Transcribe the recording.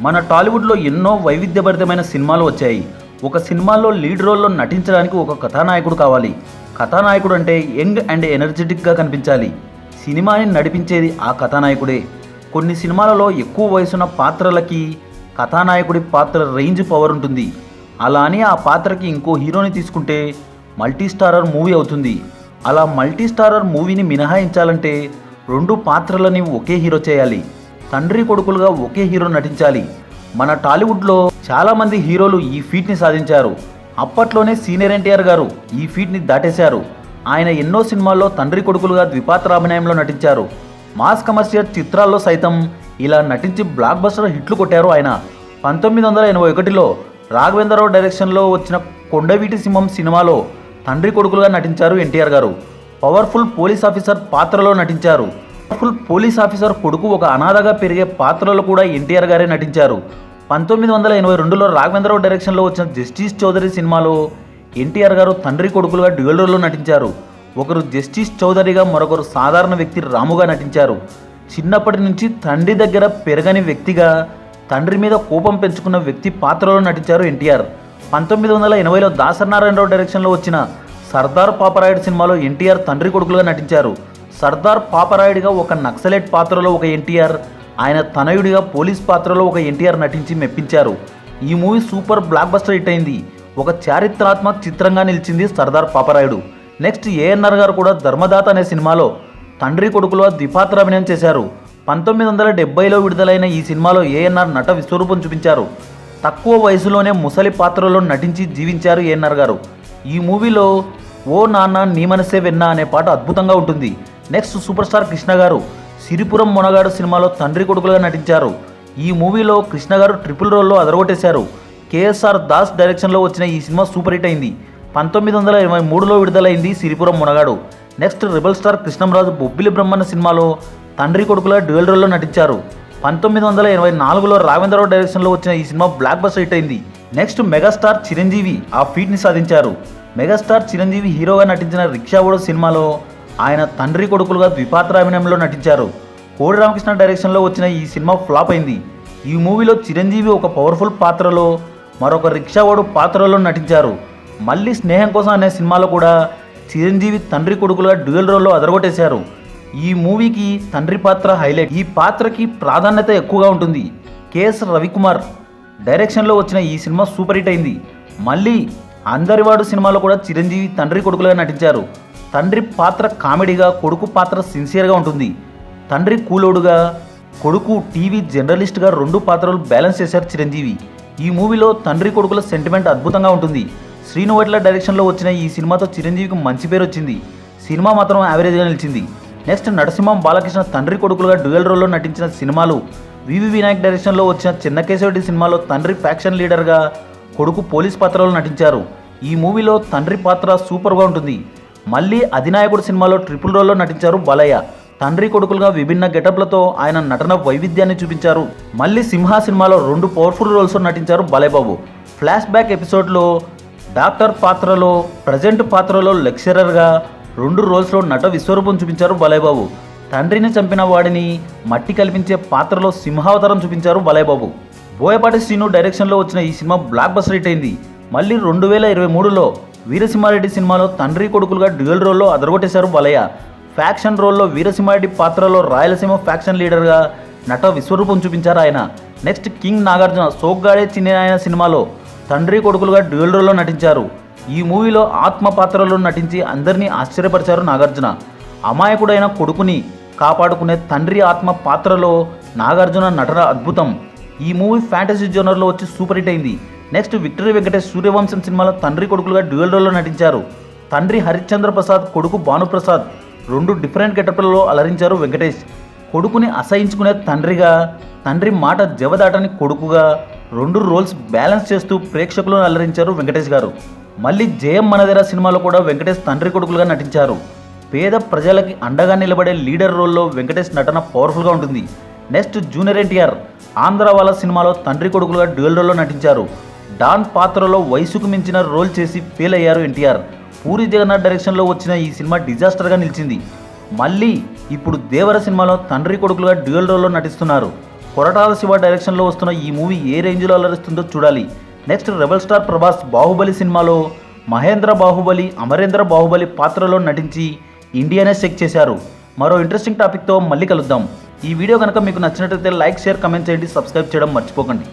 మన టాలీవుడ్లో ఎన్నో వైవిధ్యభరితమైన సినిమాలు వచ్చాయి. ఒక సినిమాలో లీడ్ రోల్లో నటించడానికి ఒక కథానాయకుడు కావాలి. కథానాయకుడు అంటే యంగ్ అండ్ ఎనర్జెటిక్గా కనిపించాలి. సినిమాని నడిపించేది ఆ కథానాయకుడే. కొన్ని సినిమాలలో ఎక్కువ వయసున్న పాత్రలకి కథానాయకుడి పాత్ర రేంజ్ పవర్ ఉంటుంది. అలా అని ఆ పాత్రకి ఇంకో హీరోని తీసుకుంటే మల్టీ స్టారర్ మూవీ అవుతుంది. అలా మల్టీ స్టారర్ మూవీని మినహాయించాలంటే రెండు పాత్రలని ఒకే హీరో చేయాలి. తండ్రి కొడుకులుగా ఒకే హీరో నటించాలి. మన టాలీవుడ్లో చాలామంది హీరోలు ఈ ఫీట్ని సాధించారు. అప్పట్లోనే సీనియర్ ఎన్టీఆర్ గారు ఈ ఫీట్ని దాటేశారు. ఆయన ఎన్నో సినిమాల్లో తండ్రి కొడుకులుగా ద్విపాత్రాభినయంలో నటించారు. మాస్ కమర్షియల్ చిత్రాల్లో సైతం ఇలా నటించి బ్లాక్ బస్టర్ హిట్లు కొట్టారు ఆయన. పంతొమ్మిది వందల ఎనభై ఒకటిలో రాఘవేంద్రరావు డైరెక్షన్లో వచ్చిన కొండవీటి సింహం సినిమాలో తండ్రి కొడుకులుగా నటించారు ఎన్టీఆర్ గారు. పవర్ఫుల్ పోలీస్ ఆఫీసర్ పాత్రలో నటించారు. పవర్ఫుల్ పోలీస్ ఆఫీసర్ కొడుకు ఒక అనాథగా పెరిగే పాత్రలో కూడా ఎన్టీఆర్ గారే నటించారు. పంతొమ్మిది వందల ఎనభై రెండులో రాఘవేంద్రరావు డైరెక్షన్లో వచ్చిన జస్టిస్ చౌదరి సినిమాలో ఎన్టీఆర్ గారు తండ్రి కొడుకులుగా డ్యూయల్ రోల్లో నటించారు. ఒకరు జస్టిస్ చౌదరిగా మరొకరు సాధారణ వ్యక్తి రాముగా నటించారు. చిన్నప్పటి నుంచి తండ్రి దగ్గర పెరగని వ్యక్తిగా తండ్రి మీద కోపం పెంచుకున్న వ్యక్తి పాత్రలో నటించారు ఎన్టీఆర్. పంతొమ్మిది వందల ఎనభైలో దాసనారాయణరావు డైరెక్షన్లో వచ్చిన సర్దార్ పాపరాయుడు సినిమాలో ఎన్టీఆర్ తండ్రి కొడుకులుగా నటించారు. సర్దార్ పాపరాయుడిగా ఒక నక్సలైట్ పాత్రలో ఒక ఎన్టీఆర్ ఆయన తనయుడిగా పోలీస్ పాత్రలో ఒక ఎన్టీఆర్ నటించి మెప్పించారు. ఈ movie super blockbuster hit అయింది. ఒక చారిత్రాత్మక చిత్రంగా నిలిచింది సర్దార్ పాపరాయుడు. నెక్స్ట్ ఏఎన్ఆర్ గారు కూడా ధర్మదాత అనే సినిమాలో తండ్రి కొడుకులో ద్విపాత్రాభినయం చేశారు. పంతొమ్మిది వందల డెబ్బైలో విడుదలైన ఈ సినిమాలో ఏఎన్ఆర్ నట విశ్వరూపం చూపించారు. తక్కువ వయసులోనే ముసలి పాత్రలో నటించి జీవించారు ఏఎన్ఆర్ గారు. ఈ మూవీలో ఓ నాన్న నీ మనసే వెన్నా అనే పాట అద్భుతంగా ఉంటుంది. నెక్స్ట్ సూపర్ స్టార్ కృష్ణ గారు సిరిపురం మొనగాడు సినిమాలో తండ్రి కొడుకులుగా నటించారు. ఈ మూవీలో కృష్ణ గారు ట్రిపుల్ రోల్లో అదరగొట్టేశారు. కేఎస్ఆర్ దాస్ డైరెక్షన్లో వచ్చిన ఈ సినిమా సూపర్ హిట్ అయింది. పంతొమ్మిది వందల ఇరవై మూడులో విడుదలైంది Siripuram Munagadu. Next rebel star Krishnamraju Bobbili Brahmana సినిమాలో తండ్రి కొడుకుల డ్యూయల్ రోల్లో నటించారు. పంతొమ్మిది వందల ఇరవై నాలుగులో రావేంద్రరావు డైరెక్షన్లో వచ్చిన ఈ సినిమా బ్లాక్ బస్టర్ హిట్ అయింది. నెక్స్ట్ మెగాస్టార్ చిరంజీవి ఆ ఫీట్ని సాధించారు. మెగాస్టార్ చిరంజీవి హీరోగా నటించిన రిక్షావుడు సినిమాలో ఆయన తండ్రి కొడుకులుగా ద్విపాత్రాభినయంలో నటించారు. కోడి రామకృష్ణ డైరెక్షన్లో వచ్చిన ఈ సినిమా ఫ్లాప్ అయింది. ఈ మూవీలో చిరంజీవి ఒక పవర్ఫుల్ పాత్రలో మరొక రిక్షావాడు పాత్రలో నటించారు. మళ్ళీ స్నేహం కోసం అనే సినిమాలో కూడా చిరంజీవి తండ్రి కొడుకులుగా డ్యూయల్ రోల్లో అదరగొట్టేశారు. ఈ మూవీకి తండ్రి పాత్ర హైలైట్. ఈ పాత్రకి ప్రాధాన్యత ఎక్కువగా ఉంటుంది. కేఎస్ రవికుమార్ డైరెక్షన్లో వచ్చిన ఈ సినిమా సూపర్ హిట్ అయింది. మళ్ళీ అందరివాడు సినిమాలో కూడా చిరంజీవి తండ్రి కొడుకులుగా నటించారు. తండ్రి పాత్ర కామెడీగా కొడుకు పాత్ర సిన్సియర్గా ఉంటుంది. తండ్రి కూలోడుగా కొడుకు టీవీ జర్నలిస్ట్గా రెండు పాత్రలు బ్యాలెన్స్ చేశారు చిరంజీవి. ఈ మూవీలో తండ్రి కొడుకుల సెంటిమెంట్ అద్భుతంగా ఉంటుంది. శ్రీనువట్ల డైరెక్షన్లో వచ్చిన ఈ సినిమాతో చిరంజీవికి మంచి పేరు వచ్చింది. సినిమా మాత్రం యావరేజ్గా నిలిచింది. నెక్స్ట్ నరసింహం బాలకృష్ణ తండ్రి కొడుకులుగా డ్యూయల్ రోల్లో నటించిన సినిమాలు. వివి వినాయక్ డైరెక్షన్లో వచ్చిన చిన్నకేశవరెడ్డి సినిమాలో తండ్రి ఫ్యాక్షన్ లీడర్గా కొడుకు పోలీస్ పాత్రలో నటించారు. ఈ మూవీలో తండ్రి పాత్ర సూపర్గా ఉంటుంది. మళ్ళీ అధినాయకుడు సినిమాలో ట్రిపుల్ రోల్లో నటించారు బాలయ్య. తండ్రి కొడుకులుగా విభిన్న గెటప్లతో ఆయన నటన వైవిధ్యాన్ని చూపించారు. మళ్ళీ సింహ సినిమాలో రెండు పవర్ఫుల్ రోల్స్ నటించారు బాలయ్యబాబు. ఫ్లాష్ బ్యాక్ ఎపిసోడ్లో డాక్టర్ పాత్రలో ప్రజెంట్ పాత్రలో లెక్చరర్గా రెండు రోల్స్లో నట విశ్వరూపం చూపించారు బాలయ్యబాబు. తండ్రిని చంపిన వాడిని మట్టి కల్పించే పాత్రలో సింహావతారం చూపించారు బాలయ్యబాబు. బోయపాటి శ్రీను డైరెక్షన్లో వచ్చిన ఈ సినిమా బ్లాక్ బస్టర్ హిట్ అయింది. మళ్ళీ రెండు వేల ఇరవై మూడులో వీరసింహారెడ్డి సినిమాలో తండ్రి కొడుకులుగా డ్యూయల్ రోల్లో అదరగొట్టేశారు బలయ్య. ఫ్యాక్షన్ రోల్లో వీరసింహారెడ్డి పాత్రలో రాయలసీమ ఫ్యాక్షన్ లీడర్గా నట విశ్వరూపం చూపించారు ఆయన. నెక్స్ట్ కింగ్ నాగార్జున సోగ్గాడే చిన్న ఆయన సినిమాలో తండ్రి కొడుకులుగా డ్యూయల్ రోల్లో నటించారు. ఈ మూవీలో ఆత్మ పాత్రలో నటించి అందరినీ ఆశ్చర్యపరిచారు నాగార్జున. అమాయకుడైన కొడుకుని కాపాడుకునే తండ్రి ఆత్మ పాత్రలో నాగార్జున నటన అద్భుతం. ఈ మూవీ ఫ్యాంటసీ జోనర్లో వచ్చి సూపర్ హిట్ అయింది. నెక్స్ట్ విక్టరీ వెంకటేష్ సూర్యవంశం సినిమాలో తండ్రి కొడుకులుగా డ్యూయల్ రోల్లో నటించారు. తండ్రి హరిశ్చంద్ర ప్రసాద్ కొడుకు భానుప్రసాద్ రెండు డిఫరెంట్ గెటప్లలో అలరించారు వెంకటేష్. కొడుకుని అసహించుకునే తండ్రిగా తండ్రి మాట జవదాటని కొడుకుగా రెండు రోల్స్ బ్యాలెన్స్ చేస్తూ ప్రేక్షకులను అలరించారు వెంకటేష్ గారు. మళ్ళీ జయం మనదేరా సినిమాలో కూడా వెంకటేష్ తండ్రి కొడుకులుగా నటించారు. పేద ప్రజలకి అండగా నిలబడే లీడర్ రోల్లో వెంకటేష్ నటన పవర్ఫుల్గా ఉంటుంది. నెక్స్ట్ జూనియర్ ఎన్టీఆర్ ఆంధ్ర వాళ్ళ సినిమాలో తండ్రి కొడుకులుగా డ్యూయల్ రోల్లో నటించారు. డాన్ పాత్రలో వయసుకు మించిన రోల్ చేసి ఫెయిల్ అయ్యారు ఎన్టీఆర్. పూరి జగన్నాథ్ డైరెక్షన్లో వచ్చిన ఈ సినిమా డిజాస్టర్గా నిలిచింది. మళ్ళీ ఇప్పుడు దేవర సినిమాలో తండ్రి కొడుకులుగా డ్యూయల్ రోల్లో నటిస్తున్నారు. కొరటాల శివ డైరెక్షన్లో వస్తున్న ఈ మూవీ ఏ రేంజ్లో అలరిస్తుందో చూడాలి. Next rebel star Prabhas Baahubali సినిమాలో మహేంద్ర బాహుబలి అమరేంద్ర బాహుబలి పాత్రలో నటించి ఇండియానే చెక్ చేశారు. మరో ఇంట్రెస్టింగ్ టాపిక్తో మళ్ళీ కలుద్దాం. ఈ వీడియో కనుక మీకు నచ్చినట్లయితే లైక్ షేర్ కమెంట్ చేయండి. సబ్స్క్రైబ్ చేయడం మర్చిపోకండి.